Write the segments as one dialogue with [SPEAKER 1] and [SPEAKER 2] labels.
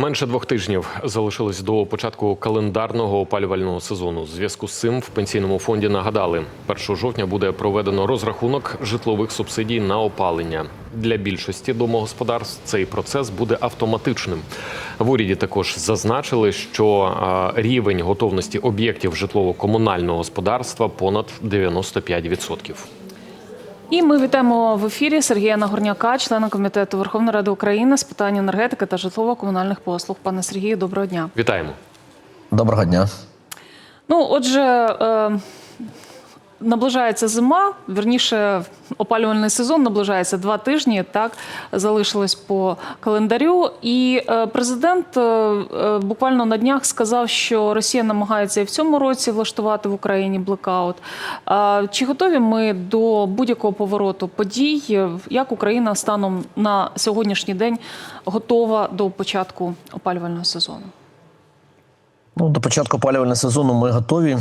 [SPEAKER 1] Менше двох тижнів залишилось до початку календарного опалювального сезону. У зв'язку з цим в пенсійному фонді нагадали, 1 жовтня буде проведено розрахунок житлових субсидій на опалення. Для більшості домогосподарств цей процес буде автоматичним. В уряді також зазначили, що рівень готовності об'єктів житлово-комунального господарства понад 95%.
[SPEAKER 2] І ми вітаємо в ефірі Сергія Нагорняка, члена комітету Верховної Ради України з питань енергетики та житлово-комунальних послуг. Пане Сергію, доброго дня.
[SPEAKER 1] Вітаємо.
[SPEAKER 3] Доброго дня.
[SPEAKER 2] Ну, отже, е, наближається зима, вірніше, опалювальний сезон наближається два тижні. Так залишилось по календарю. І е, президент е, е, буквально на днях сказав, що Росія намагається і в цьому році влаштувати в Україні блекаут. Чи готові ми до будь-якого повороту подій? Як Україна станом на сьогоднішній день готова до початку опалювального сезону?
[SPEAKER 3] Ну, до початку опалювального сезону ми готові.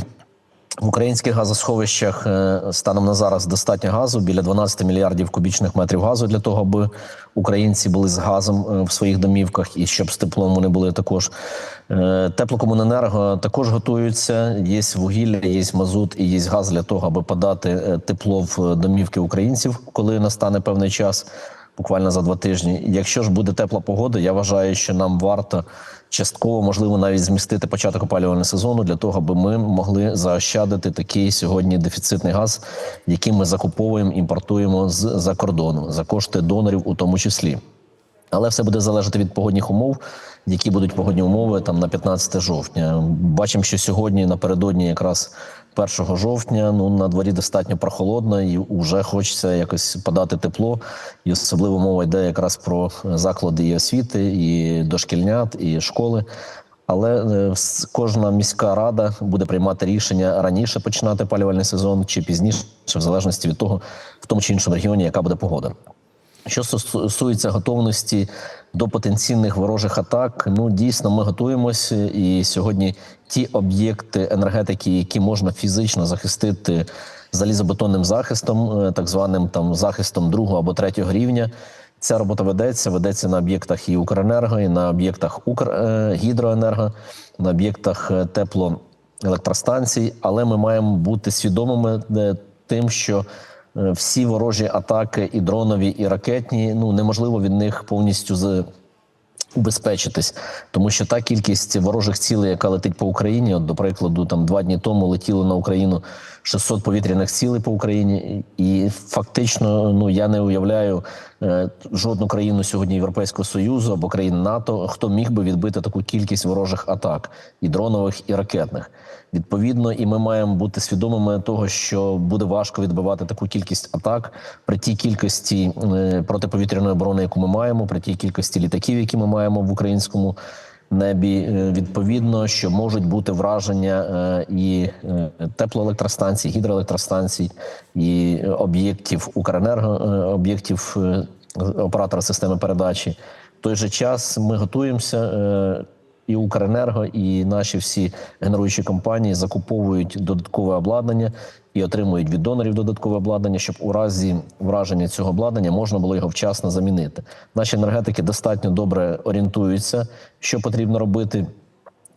[SPEAKER 3] В українських газосховищах е, станом на зараз достатньо газу біля 12 мільярдів кубічних метрів газу для того, аби українці були з газом е, в своїх домівках і щоб з теплом вони були також. Е, Теплокомуненерго також готуються. Є вугілля, є мазут і є газ для того, аби подати тепло в домівки українців, коли настане певний час. буквально за два тижні. Якщо ж буде тепла погода, я вважаю, що нам варто частково, можливо, навіть змістити початок опалювального сезону для того, аби ми могли заощадити такий сьогодні дефіцитний газ, який ми закуповуємо, імпортуємо з за кордону за кошти донорів, у тому числі. Але все буде залежати від погодних умов, які будуть погодні умови там на 15 жовтня. Бачимо, що сьогодні напередодні якраз 1 жовтня ну на дворі достатньо прохолодно, і вже хочеться якось подати тепло. І особливо мова йде якраз про заклади і освіти, і дошкільнят, і школи. Але е, кожна міська рада буде приймати рішення раніше починати опалювальний сезон чи пізніше, в залежності від того, в тому чи іншому регіоні, яка буде погода. Що стосується готовності до потенційних ворожих атак, ну дійсно ми готуємося, і сьогодні ті об'єкти енергетики, які можна фізично захистити залізобетонним захистом, е, так званим там захистом другого або третього рівня. Ця робота ведеться, ведеться на об'єктах і Укренерго, і на об'єктах Укргідроенерго, на об'єктах е, теплоелектростанцій. Але ми маємо бути свідомими е, тим, що е, всі ворожі атаки, і дронові, і ракетні, ну неможливо від них повністю з убезпечитись, тому що та кількість ворожих цілей, яка летить по Україні, от, до прикладу, там два дні тому летіло на Україну 600 повітряних цілей по Україні, і фактично, ну я не уявляю е, жодну країну сьогодні Європейського союзу або країн НАТО, хто міг би відбити таку кількість ворожих атак і дронових, і ракетних. Відповідно, і ми маємо бути свідомими того, що буде важко відбивати таку кількість атак при тій кількості е, протиповітряної оборони, яку ми маємо, при тій кількості літаків, які ми маємо в українському небі. Е, Відповідно, що можуть бути враження е, і е, теплоелектростанцій, гідроелектростанцій, і об'єктів Укренерго, об'єктів оператора системи передачі. В той же час ми готуємося. І Укренерго, і наші всі генеруючі компанії закуповують додаткове обладнання і отримують від донорів додаткове обладнання, щоб у разі враження цього обладнання можна було його вчасно замінити. Наші енергетики достатньо добре орієнтуються, що потрібно робити.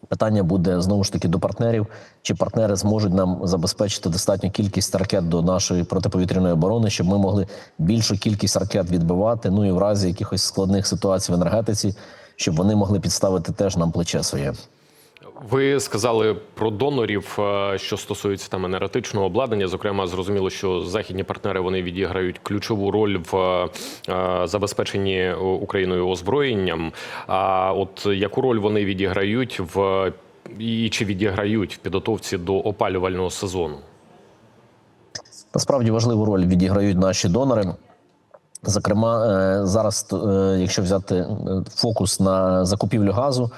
[SPEAKER 3] Питання буде знову ж таки до партнерів, чи партнери зможуть нам забезпечити достатню кількість ракет до нашої протиповітряної оборони, щоб ми могли більшу кількість ракет відбивати. Ну і в разі якихось складних ситуацій в енергетиці, щоб вони могли підставити теж нам плече своє.
[SPEAKER 1] Ви сказали про донорів, е, що стосується там енергетичного обладнання. Зокрема, зрозуміло, що західні партнери вони відіграють ключову роль в е, забезпеченні Україною озброєнням. А от яку роль вони відіграють в і чи відіграють в підготовці до опалювального сезону?
[SPEAKER 3] Насправді важливу роль відіграють наші донори. Зокрема, е, зараз, е, якщо взяти е, фокус на закупівлю газу,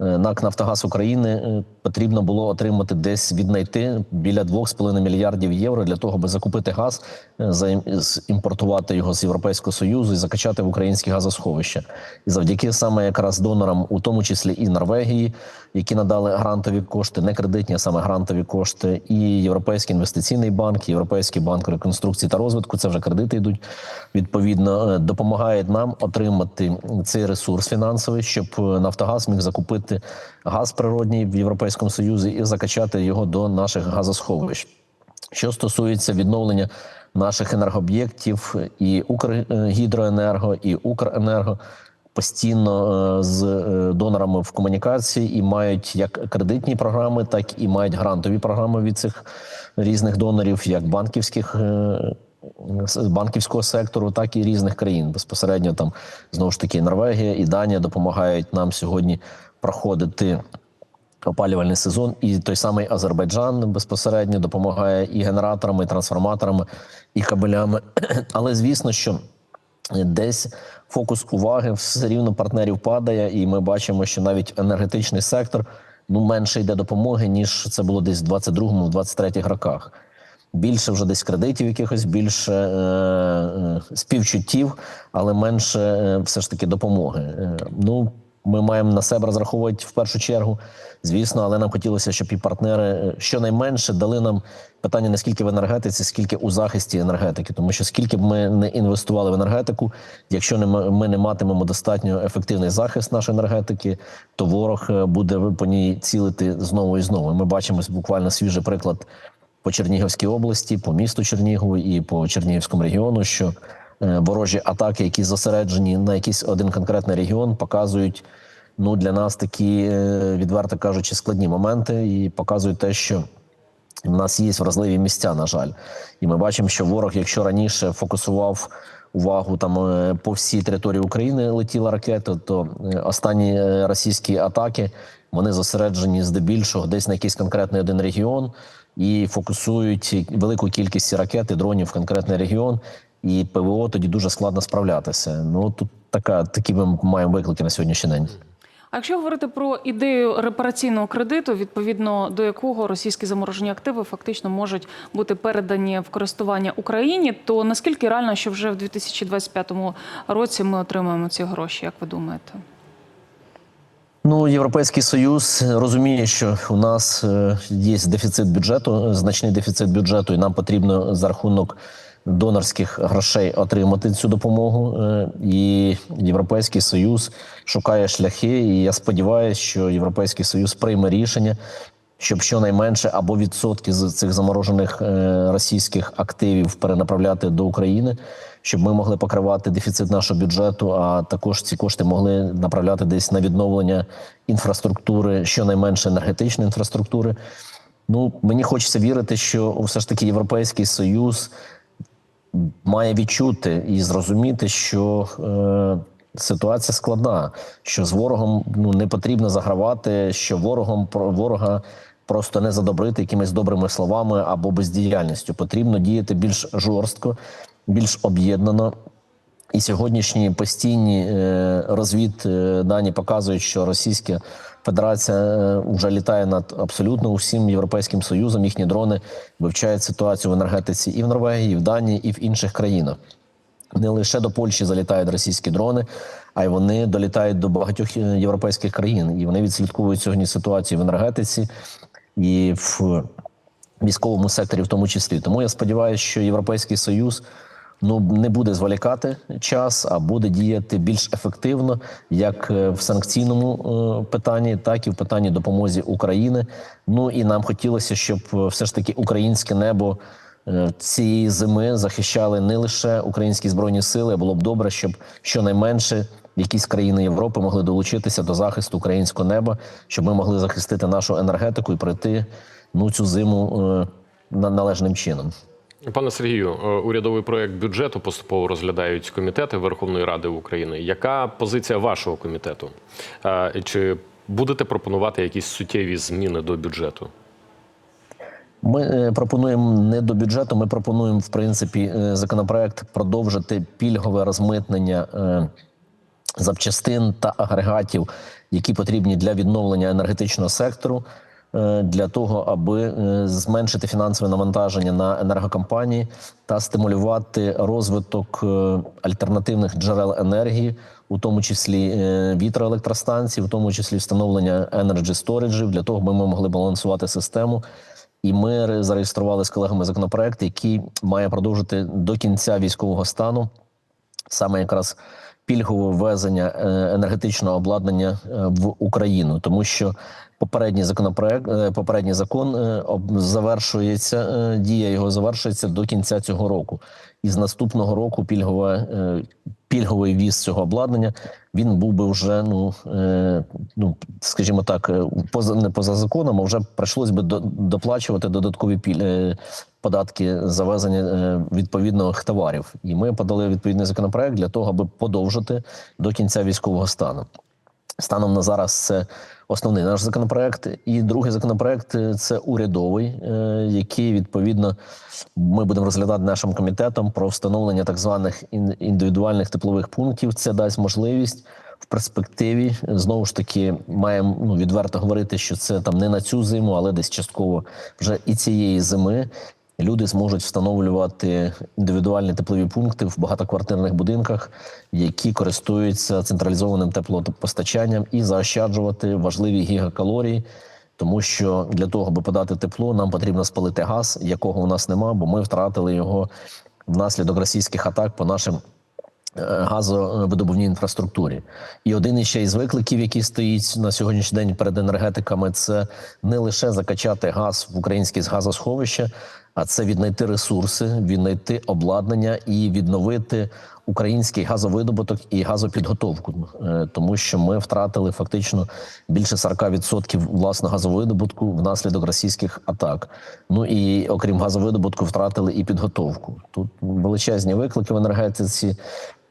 [SPEAKER 3] НАК Нафтогаз України е, потрібно було отримати десь віднайти біля 2,5 мільярдів євро для того, аби закупити газ, е, імпортувати його з Європейського союзу і закачати в українські газосховища. І завдяки саме якраз донорам, у тому числі і Норвегії, які надали грантові кошти, не кредитні, а саме грантові кошти, і Європейський інвестиційний банк, Європейський банк реконструкції та розвитку. Це вже кредити йдуть. Відповідно, е, допомагають нам отримати цей ресурс фінансовий, щоб е, Нафтогаз міг закупити газ природній в Європейському Союзі і закачати його до наших газосховищ. Що стосується відновлення наших енергооб'єктів, і Укргідроенерго, і Укренерго постійно е, з е, донорами в комунікації і мають як кредитні програми, так і мають грантові програми від цих різних донорів, як банківських. е, банківського сектору, так і різних країн. Безпосередньо там знову ж таки Норвегія і Данія допомагають нам сьогодні проходити опалювальний сезон, і той самий Азербайджан безпосередньо допомагає і генераторами, і трансформаторами, і кабелями. Але звісно, що десь фокус уваги все рівно партнерів падає, і ми бачимо, що навіть енергетичний сектор ну менше йде допомоги, ніж це було десь в 22-23 роках. Більше вже десь кредитів, якихось більше е, е, співчуттів, але менше е, все ж таки допомоги. Е, ну, ми маємо на себе розраховувати в першу чергу, звісно, але нам хотілося, щоб і партнери е, щонайменше дали нам питання не скільки в енергетиці, скільки у захисті енергетики. Тому що скільки б ми не інвестували в енергетику, якщо не ми не матимемо достатньо ефективний захист нашої енергетики, то ворог е, буде по ній цілити знову і знову. Ми бачимо буквально свіжий приклад по Чернігівській області, по місту Чернігову і по Чернігівському регіону, що ворожі атаки, які зосереджені на якийсь один конкретний регіон, показують ну для нас такі, е, відверто кажучи, складні моменти, і показують те, що в нас є вразливі місця, на жаль, і ми бачимо, що ворог, якщо раніше фокусував увагу там е, по всій території України летіла ракета, то е, останні е, російські атаки вони зосереджені здебільшого десь на якийсь конкретний один регіон і фокусують велику кількість ракет і дронів в конкретний регіон. І ПВО тоді дуже складно справлятися. Ну тут така такі ми маємо виклики на сьогоднішній день.
[SPEAKER 2] А якщо говорити про ідею репараційного кредиту, відповідно до якого російські заморожені активи фактично можуть бути передані в користування Україні, то наскільки реально, що вже в 2025 році ми отримаємо ці гроші, як ви думаєте?
[SPEAKER 3] Ну, Європейський Союз розуміє, що у нас е, є дефіцит бюджету, е, значний дефіцит бюджету, і нам потрібно за рахунок донорських грошей отримати цю допомогу. Е, І Європейський Союз шукає шляхи. І я сподіваюся, що Європейський Союз прийме рішення, щоб щонайменше або відсотки з цих заморожених е, російських активів перенаправляти до України, щоб ми могли покривати дефіцит нашого бюджету, а також ці кошти могли направляти десь на відновлення інфраструктури, щонайменше енергетичної інфраструктури. Ну мені хочеться вірити, що все ж таки Європейський Союз має відчути і зрозуміти, що е, ситуація складна, що з ворогом ну не потрібно загравати, що ворогом ворога просто не задобрити якимись добрими словами або бездіяльністю. Потрібно діяти більш жорстко, більш об'єднано. І сьогоднішні постійні е, розвід дані показують, що Російська Федерація е, вже літає над абсолютно усім європейським союзом. Їхні дрони вивчають ситуацію в енергетиці і в Норвегії, і в Данії, і в інших країнах. Не лише до Польщі залітають російські дрони, а й вони долітають до багатьох е, європейських країн. І вони відслідковують сьогодні ситуацію в енергетиці і в військовому секторі, в тому числі. Тому я сподіваюся, що Європейський Союз ну не буде зволікати час, а буде діяти більш ефективно, як е, в санкційному е, питанні, так і в питанні допомозі України. Ну і нам хотілося, щоб е, все ж таки українське небо. Цієї зими захищали не лише українські збройні сили. Було б добре, щоб щонайменше якісь країни Європи могли долучитися до захисту українського неба, щоб ми могли захистити нашу енергетику і пройти ну цю зиму на- належним чином.
[SPEAKER 1] Пане Сергію, е, урядовий проект бюджету поступово розглядають комітети Верховної Ради України. Яка позиція вашого комітету? Е, Чи будете пропонувати якісь суттєві зміни до бюджету?
[SPEAKER 3] Ми е, пропонуємо не до бюджету. Ми пропонуємо в принципі законопроект продовжити пільгове розмитнення запчастин та агрегатів, які потрібні для відновлення енергетичного сектору, для того, аби е, зменшити фінансове навантаження на енергокомпанії та стимулювати розвиток е, альтернативних джерел енергії, у тому числі е, вітроелектростанцій, у тому числі встановлення енерджі сториджів, для того, аби ми могли балансувати систему. І ми зареєстрували з колегами законопроект, який має продовжити до кінця військового стану саме якраз пільгове ввезення е, енергетичного обладнання е, в Україну, тому що попередній законопроект, е, попередній закон е, завершується, е, дія його завершується до кінця цього року. І з наступного року пільгове, е, пільговий віз цього обладнання він був би вже ну, ну скажімо так, поза не поза законом, а вже прийшлось би доплачувати додаткові піль, податки за везення е, відповідних товарів. І ми подали відповідний законопроект для того, аби подовжити до кінця військового стану. Станом на зараз це основний наш законопроект. І другий законопроект е, це урядовий, е, який відповідно ми будемо розглядати нашим комітетом про встановлення так званих індивідуальних теплових пунктів. Це дасть можливість в перспективі знову ж таки маємо ну відверто говорити, що це там не на цю зиму, але десь частково вже і цієї зими. Люди зможуть встановлювати індивідуальні теплові пункти в багатоквартирних будинках, які користуються централізованим теплопостачанням, і заощаджувати важливі гігакалорії. Тому що для того, аби подати тепло, нам потрібно спалити газ, якого у нас нема, бо ми втратили його внаслідок російських атак по нашим е, газовидобувній інфраструктурі. І один іще із викликів, який стоїть на сьогоднішній день перед енергетиками, це не лише закачати газ в українські газосховища, а це віднайти ресурси, віднайти обладнання і відновити український газовидобуток і газопідготовку, Е, тому що ми втратили фактично більше 40% власного газовидобутку внаслідок російських атак. Ну і окрім газовидобутку, втратили і підготовку. Тут величезні виклики в енергетиці.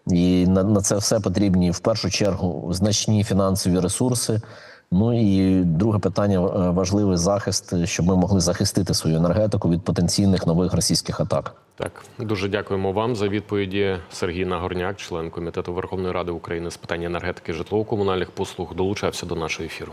[SPEAKER 3] І на, на це все потрібні в першу чергу значні фінансові ресурси. Ну і друге питання е, важливий захист, щоб ми могли захистити свою енергетику від потенційних нових російських атак.
[SPEAKER 1] Так, дуже дякуємо вам за відповіді. Сергій Нагорняк, член комітету Верховної Ради України з питань енергетики, житлово-комунальних послуг, долучався до нашого ефіру.